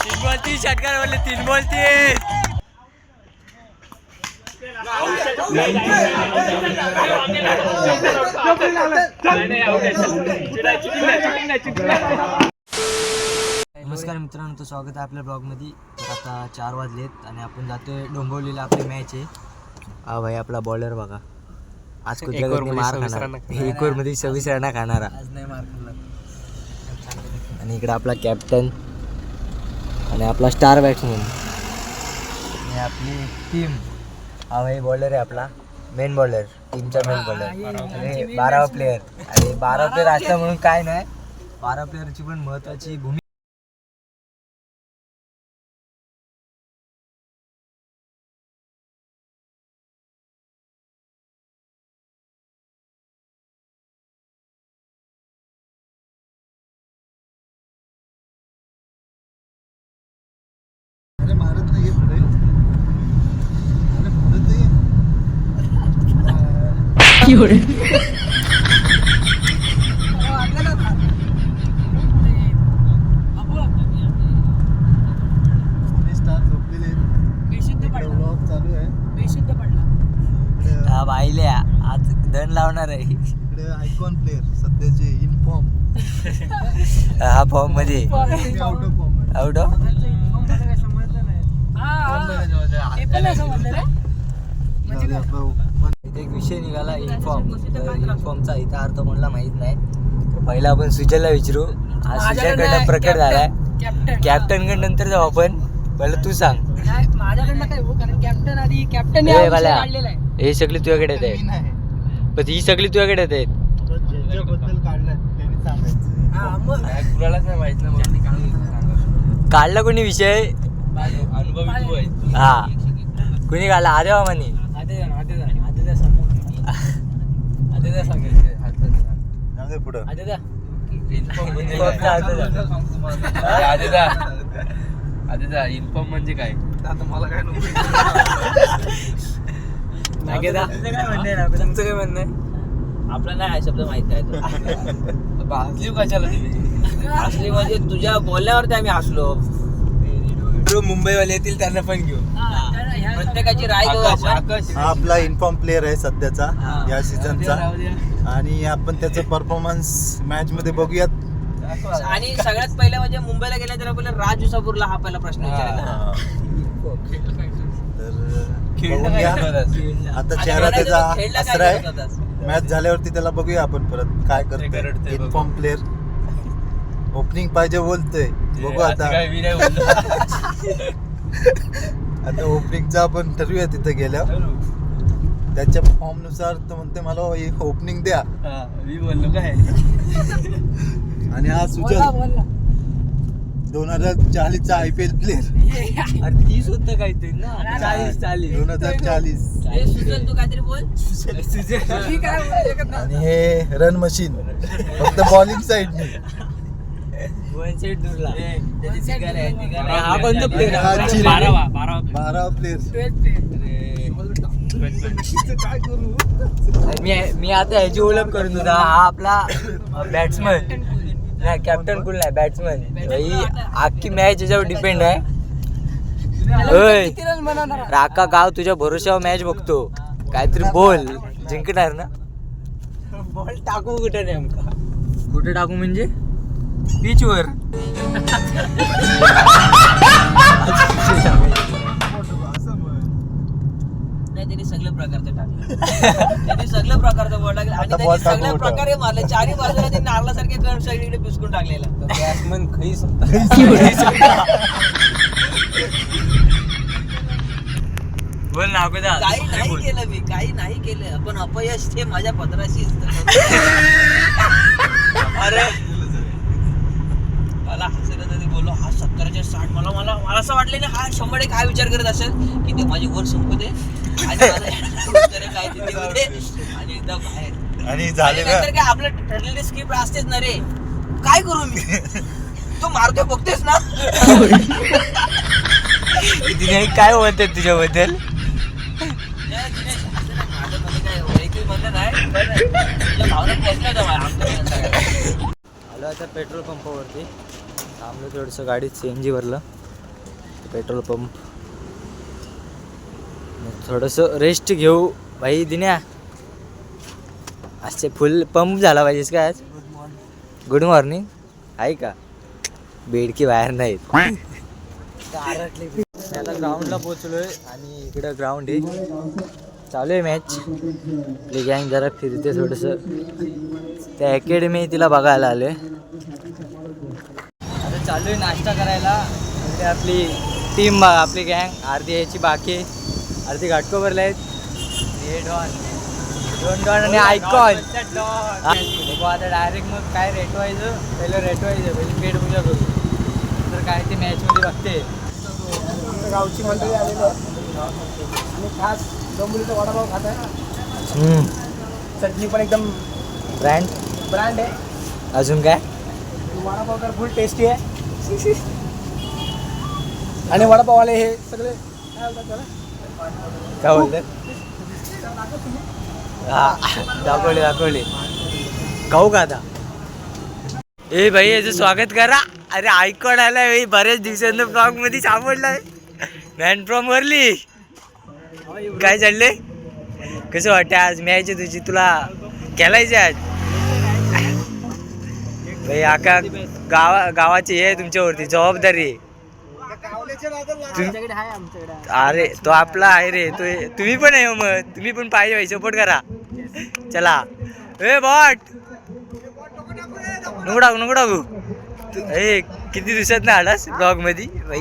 तीन बोलती षटकार बोलले तीन बॉल नमस्कार मित्रांनो स्वागत आहे आपल्या ब्लॉगमध्ये. आता चार वाजलेत आणि आपण जातोय डोंबवलीला आपली मॅच आहे. हा भाई आपला बॉलर बघा. आज कुठल्या गतीने मार खाणार? एक मध्ये सव्वीस रना खाणारा. आणि इकडे आपला कॅप्टन आणि आपला स्टार बॅट्समन आणि आपली टीम हा बॉलर आहे आपला. मेन बॉलर टीमचा मेन बॉलर आणि बारावा प्लेअर आणि बारा प्लेअर असला म्हणून काय नाही. बारा प्लेअरची पण महत्वाची भूमिका अरे भारत नाही पुढे. अरे व्लॉग चालू आहे. इकडे हा बाईले आज दण लावणार आहे. इकडे आयकॉन प्लेअर सध्याचे इन फॉर्म हा फॉर्ममध्ये. Out of form out of एक विषय निघाला इन्फॉर्म इन्फॉर्मचा इथं अर्थ कोणाला माहीत नाही. तर पहिला आपण सुजलला विचारू. आज सुजलकडनं प्रकट झालाय. कॅप्टनकडे नंतर जाऊ आपण. पहिलं तू सांग. माझ्याकडनं काय हो कारण कॅप्टन आधी कॅप्टन हे सगळी तुझ्याकडे येत आहेत. पण ही सगळी तुझ्याकडे येत आहेत. काढलं त्यांनी सांगायचं. हा, मग कुणालाच नाही माहीत ना काढला कोणी विषय? हा. कुणी काढला अरे जाऊ दे पुढं. इन्फॉर्म म्हणजे काय? आता मला काय नको. तुमचं काय म्हणणं आहे? आपल्याला हा शब्द माहीत आहे भाजली कशाला हसली म्हणजे तुझ्या बोलण्यावरती आम्ही हसलो. मुंबईवाले येतील त्यांना पण घेऊ. प्रत्येकाची राय घेऊ आपण. हा आपला इन्फॉर्म प्लेअर आहे सध्याचा हा. या सीझनचा आणि आपण त्याचा परफॉर्मन्स मॅच मध्ये बघूयात. आणि सगळ्यात पहिलं म्हणजे मुंबईला गेल्या तर आपल्याला राज उसापूरला हा पहिला प्रश्न विचारायचा हा. तर खेळला बघून काय घ्या. करत आता? आणि चेहरा त्याचा खेळला काय असरा आहे. करत होतास? मॅच झाल्यावरती त्याला बघूया आपण परत काय करतोय. इन्फॉर्म प्लेअर ओपनिंग पाहिजे बोलतोय. बघू आता. आता ओपनिंगचा आपण ठरवूया तिथे गेल्या त्याच्या फॉर्मनुसार तो म्हणते मला ओपनिंग द्या. मी बोललो काय? आणि हा सुजल दोन हजार चाळीसचा आय पी एल प्लेअर अरे तीस होतं काहीतरी ना? चाळीस चाळीस. दोन हजार चाळीस. आणि हे रन मशीन फक्त बॉलिंग साईडने दूरला. हा कोणता? हा चिरे. बारावा, बारावा. बारा प्लेअर. काय करू? मी मी आता ह्याची ओळख करून होता हा आपला बॅट्समन नाही कॅप्टन कुल नाही बॅट्समन ही अख्खी मॅच याच्यावर डिपेंड आहे. ओय किती रन बनवणार राका गाव तुझ्या भरोश्यावर मॅच बघतो. काहीतरी बोल. जिंकणार ना? बॉल टाकू कुठे नेमका? कुठे टाकू म्हणजे? पिचवर नाही त्यांनी सगळ्या प्रकारचं टाकलं. त्यांनी सगळ्या प्रकारचं टाकलं आणि त्यांनी सगळ्या? प्रकारे मारले. चारही बाजूला त्यांनी नारळासारखे कण सगळीकडे पिसकून टाकलेलं. बॅट्समन खैस बोल ना अगोदर काही नाही केलं मी काही नाही केलं. पण अपयश हे माझ्या पदराशी अरे मला हसायला तरी बोललो सत्तरच्या साठ मला मला मला असं वाटलं ना हा शंभर एक हा विचार करत असेल की ते माझी वर संपू दे आणि काय ते एकदा बाहेर. आणि झाले काय आपलं ठरलेली स्क्रिप्ट असतेच ना रे. काय करू मी? तू मारतोय बघतेस ना? तिने काय बोलतात तुझ्याबद्दल? काय? आमच्या आता पेट्रोल पंपावरती. थांबलो थोडंसं गाडीत सी एन जी भरलं. Petrol pump. थोडंसं रेस्ट घेऊ. भाई दिन्या. असे फुल पंप झाला पाहिजेस का आज? गुड मॉर्निंग आहे का? बेडकी बाहेर नाहीत. मी आता ग्राउंडला पोचलोय आणि इकडं ग्राउंड आहे. चालू आहे मॅच गँग जरा फिरते थोडंसं. त्या अकॅडमी तिला बघायला आले आता चालू आहे नाश्ता करायला. इकडे आपली टीम आपली गँग अर्धी यायची बाकी. आहे. अर्धी घाटकोपरला आहेत. हे डॉन दोन डॉन आणि आयकॉन बघू आता डायरेक्ट मग काय रेट व्हायचं पहिलं रेट व्हायचं पहिली पेट पूजा करू. तर काय ते मॅचमध्ये बघते. गावची मंडळी आलेली आणि खास डोंबिवलीचा वडापाव खात आहे. चटणी पण एकदम ब्रँड ब्रँड आहे. अजून काय? वडापाव तर फुल टेस्टी आहे. आणि वडापाववाले हे सगळे काय बोलतात त्याला काय बोलतात हा दाखवले दाखवले. खाऊ का आता? ए भाई याचं स्वागत करा. अरे आयकॉन आलाय बऱ्याच दिवसांना ब्लॉगमध्ये सापडलाय. मॅन फ्रॉम वरली काय चालले कसं वाटतं आज? मॅच आहे तुझी तुला खेळायचे आज? भाई आका गावा गावाची हे तुमच्यावरती जबाबदारी. आहे. अरे तो आपला आहे रे. तो तुम्ही पण आहे हो मग. तुम्ही पण पाहिजे भाई सपोर्ट करा. चला. ए बॉट. नको टाकू नको टाकू. तू- ए किती दिवसात ना आलास ब्लॉगमध्ये भाई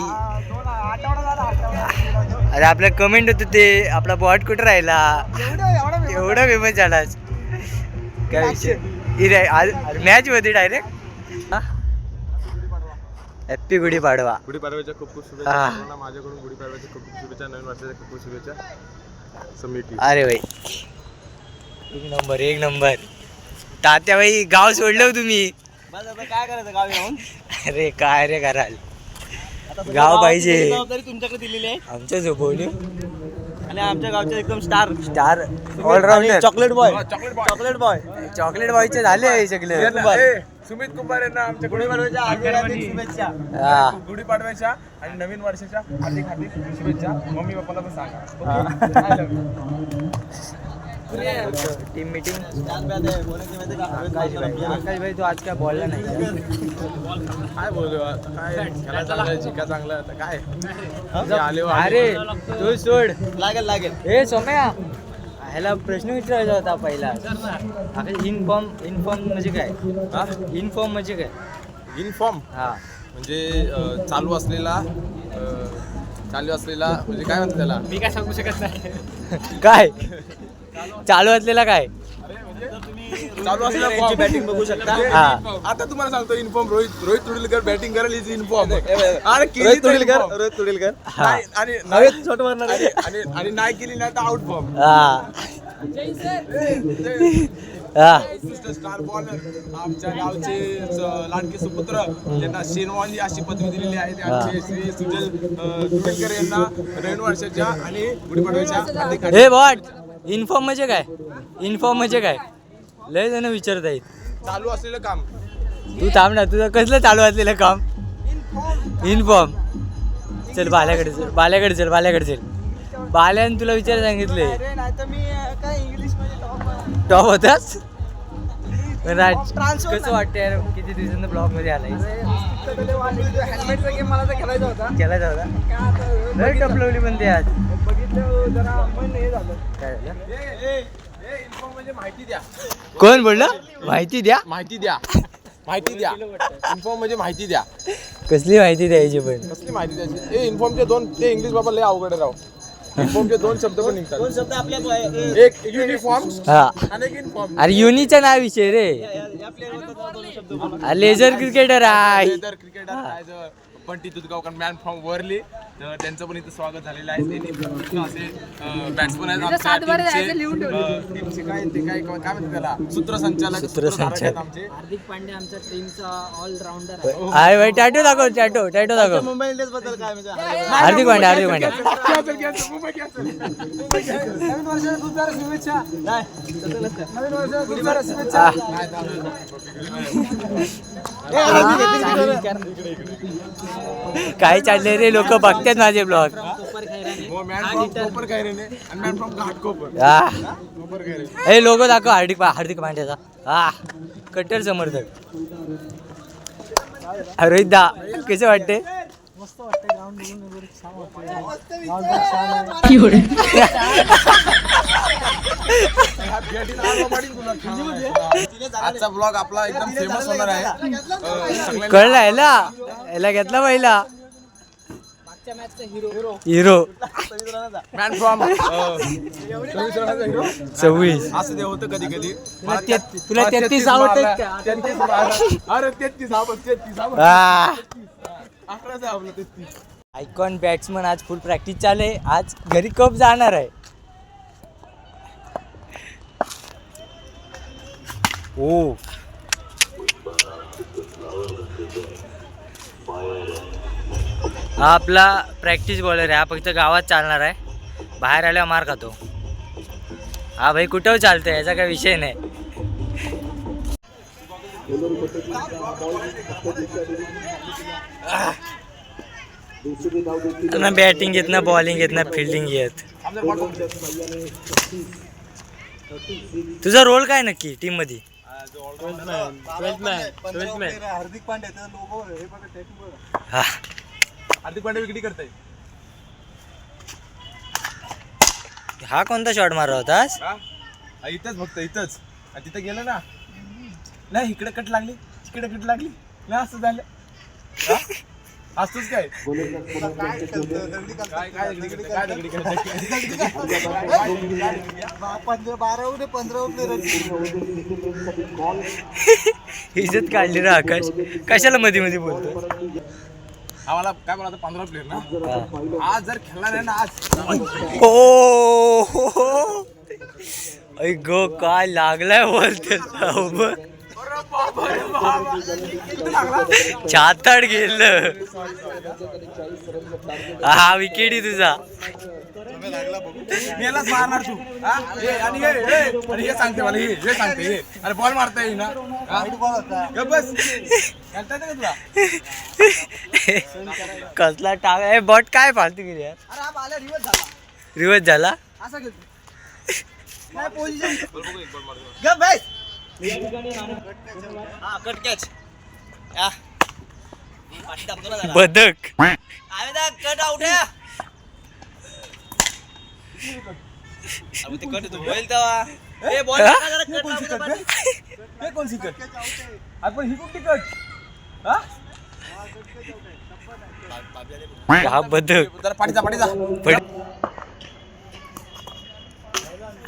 अरे आपल्या कमेंट होतं ते. आपला बॉट कुठं राहिला? एवढं फेमस झालास. काय विषय? मॅच होती डायरेक्ट हॅप्पी गुढी पाडवा. गुढीपाडव्याच्या खूप खूप शुभेच्छा. हा. सर्वांना माझ्याकडून गुढीपाडव्याच्या खूप खूप शुभेच्छा नवीन वर्षाच्या खूप खूप शुभेच्छा. समिती अरे भाई एक नंबर एक नंबर. तात्या भाई गाव सोडलं हो तुम्ही. काय करायचं गावी अरे काय रे कराल? गाव पाहिजे. जबाबदारी तुमच्याकडे दिलेली आहे. आमच्या झोपवली आणि आमच्या गावचे एकदम star. Star allrounder chocolate boy chocolate chocolate boy chocolate बॉयचे झाले सगळे. सुमित कुंभार यांना आमच्या गुढीपाडव्याच्या हार्दिक हार्दिक शुभेच्छा. हा गुढीपाडव्याच्या आणि नवीन वर्षाच्या हार्दिक हार्दिक शुभेच्छा. मम्मी पप्पाला पण सांगा. Team meeting. आकाश भाई तू आज काय बोलला नाही. काय बोलू आता काय खेळा चांगलं शिका चांगलं आता. काय? आले हो, अरे तू सोड. लागेल लागेल. ए सोम्या. ह्याला प्रश्न विचारायचा होता पहिला. इनफॉर्म इनफॉर्म म्हणजे काय? इनफॉर्म म्हणजे काय? युनिफॉर्म हा. म्हणजे अं, चालू असलेला अं, चालू असलेला म्हणजे काय म्हणतात त्याला? मी काय सांगू शकत नाही. काय? चालू असलेला काय? चालू असलेला बॅटिंग बघू शकता. हा. आता तुम्हाला सांगतो in form Rohit Rohit Tudilkar batting करेल इज इन्फॉर्म अरे रोहित तुडीलकर रोहित तुडीलकर. आणि नाही- आणि- आणि आणि नाही केली नाही तर आउट फॉर्म हा. हा. स्टार बॉलर आमच्या गावचे स- लाडके सुपुत्र यांना शेनवाली अशी पदवी दिलेली आहे. ते आमचे श्री सुजल अं, तुडीलकर यांना वर्षाच्या आणि गुढीपाडव्याच्या हार्दिक हार्दिक हे बॉट इन्फॉर्म म्हणजे काय? इन्फॉर्म म्हणजे काय? लय जण विचारत आहेत. चालू असलेलं काम. तू थांब ना तुझं कसलं चालू असलेलं काम? इन्फॉर्म चल बाल्याकडे चल बाल्याकडे चल बाल्याकडे चल. बाल्याने तुला विचार सांगितले. अरे नाही तर मी अं, काय इंग्लिशमध्ये top टॉप होतास? कसं वाटतं यार किती दिवसांना ब्लॉगमध्ये आलाय हेल्मेटचा गेम मला तर खेळायचा होता. केला होता? लय टपलवली पण ते आज. बघितलं जरा मन हे झालं. काय झालं? माहिती द्या कोण बोललं माहिती द्या माहिती द्या माहिती द्या इन्फॉर्म म्हणजे माहिती द्या कसली माहिती द्यायची पण कसली माहिती द्यायची ए इन्फॉर्मचे दोन ते इंग्लिश बाबा लय अवघड आहे राव इन्फॉर्मचे दोन शब्द पण निघतात दोन शब्द आपल्या एक युनिफॉर्म हा आणि एक इन्फॉर्म अरे युनीचा नाव विषय रे लेझर क्रिकेटर आहे क्रिकेटर पण T Tutgaonkar man from Worli तर त्यांचं पण इथं स्वागत झालेलं आहे त्यांनी असे बॅट्समन आहेत आमच्या टीमचे. टीमचे काय ते काय काय म्हणतात त्याला सूत्रसंचालक आहेत आमचे हार्दिक आमच्या टीमचा ऑलराऊंडर आहे भाई टॅटू दाखव टॅटू टॅटू दाखव मुंबई इंडियन्सबद्दल काय म्हणजे हार्दिक पांड्या हार्दिक साऱ्या शुभेच्छा काय चाललंय रे? लोक बघतात माझे ब्लॉग हो हे लोगो दाखव हार्दिक हार्दिक पांड्याचा. हा कट्टर समर्थक. रोहित दा कसे वाटते? आहे आजचा ब्लॉग आपला एकदम फेमस होणार आहे. अं, सगळ्यांना कळला याला याला घेतला पहिला. हिरो. मॅन फ्रॉम सव्वीस. असं ते होतं कधी कधी. तुला तेहतीस आवडतात का? अरे तेहतीस आवड तेहतीस आवड आ. अकराच आहे आपलं तेहतीस. आयकॉन बॅट्समन आज फुल प्रॅक्टिस चालू आहे. आज घरी कप जाणार आहे. ओ. हा आपला प्रॅक्टिस बॉलर आहे. हा फक्त गावात चालणार आहे. बाहेर आल्यावर मार खातो. हा भाई कुठं चालतंय? याचा काही विषय नाही. ना बॅटिंग येत ना बॉलिंग येत ना फिल्डिंग येत तुझा रोल काय नक्की टीममध्ये हार्दिक पांडे हा हार्दिक पांडे विकेटी करताय हा? कोणता शॉट मारला होतास इथंच फक्त इथंच. तिथं गेलं ना? नाही इकडे कट लागली तिकडे कट लागली. नाही असं झालं. असतोच काय? बारा पंधरा इज्जत काढली रे आकाश. कशाला मध्ये मध्ये बोलतो आम्हाला काय बोला पंधरा प्लेअर ना? हा. आज जर खेळणार आहे ना आज. ओ हो, हो. ऐ गो काय लागलाय बोलते छाताड गेलं. हा विकेट तुझा. यालाच मारणार तू. हा? हे, आणि हे, हे, आणि हे सांगते मला हे हे सांगते हे. अरे बॉल मारता येईल ना हा? गप बस. खेळता येतं का तुला? कसला टाक ए बॉट काय फालतू गेली यार? अरे हा रिवर्स झाला. रिवर्स झाला? असा काय पोझिशन गप बस. हा कट कॅच या. पाठी दाबतो ना जरा बदक. अरे दा कट आउट आहे. अरे ते कट येतो बैल तेव्हा. ए बॉल. जरा कट लावतो पाठी. हे कोण सिकट आपण ही कोणती कट हा? हा बदक. जरा पाठीचा पाठीचा पड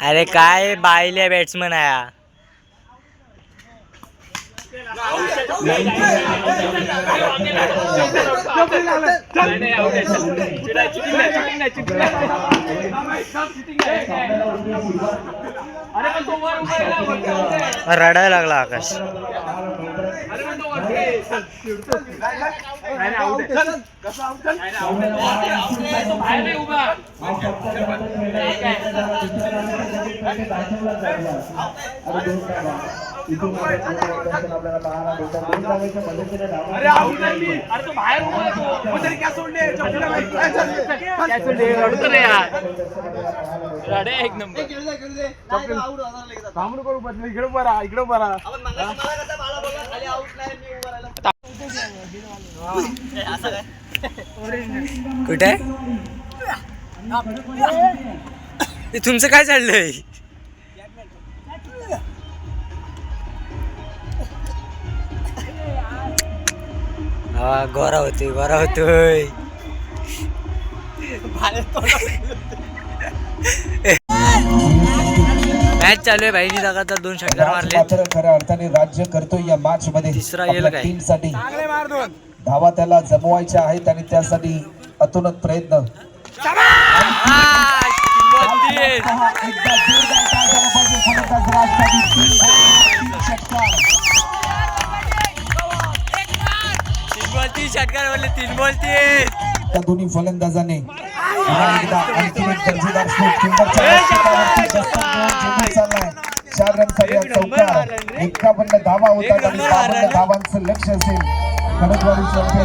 अरे काय बायले बॅट्समन आहे. हा. रडायला लागला आकाश. उभा अरे आऊट झाली अरे तो बाहेर उभा आहे तो. मग तरी काय सोडले चपलीला बाहेर. काय चाललंय? काय सोडले? थांब नको उभा राहा. इकडे राहा. इकडे काय? कुठे? तुमचं काय चाललंय? हा गोरा होतोय गोरा होतोय. मॅच चालू आहे भाईनी दोन षटकार मारले. खऱ्या अर्थाने राज्य करतोय या मॅच मध्ये. तिसरा येईल आपल्या काय? टीमसाठी चांगले मार दोन. धावा त्याला जमवायच्या आहेत आणि त्यासाठी अतोनात प्रयत्न. एकदा जोरदार टाळ्या झाल्या पाहिजे फलंदाज तीन तीन षटकार त्या दोन्ही फलंदाजाने चार हा चौकार धावा होतात आणि बावन्न धावांचं लक्ष असेल. खडकवाडी चौथ्या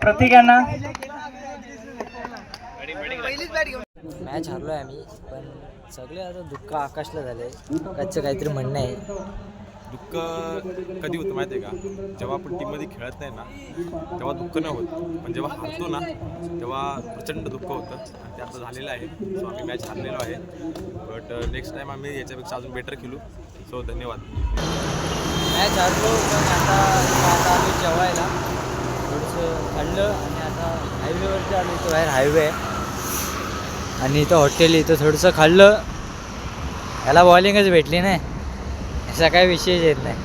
प्रतीक यांना. मॅच हरलोय आम्ही पण सगळे आता दुःख आकाशला झालंय आकाशचं काहीतरी म्हणणं आहे. दुःख कधी होतं माहिती आहे का? जेव्हा आपण टीममध्ये खेळत नाही ना तेव्हा दुःख नाही होत. पण जेव्हा हारतो ना तेव्हा प्रचंड दुःख होतं. आणि ते आता झालेलं आहे. सो आम्ही मॅच हारलेलो आहे. बट नेक्स्ट टाईम आम्ही याच्यापेक्षा अजून बेटर खेळू. सो धन्यवाद. मॅच हरलो पण आता आता आम्ही जेवायला. थोडंसं uh, खाल्लं आणि आता हायवेवरती आलो. इथं बाहेर हायवे आहे. आणि इथं हॉटेल इथं थोडंसं खाल्लं. याला बॉलिंगच भेटली नाही. असा काही विषयच येत नाही.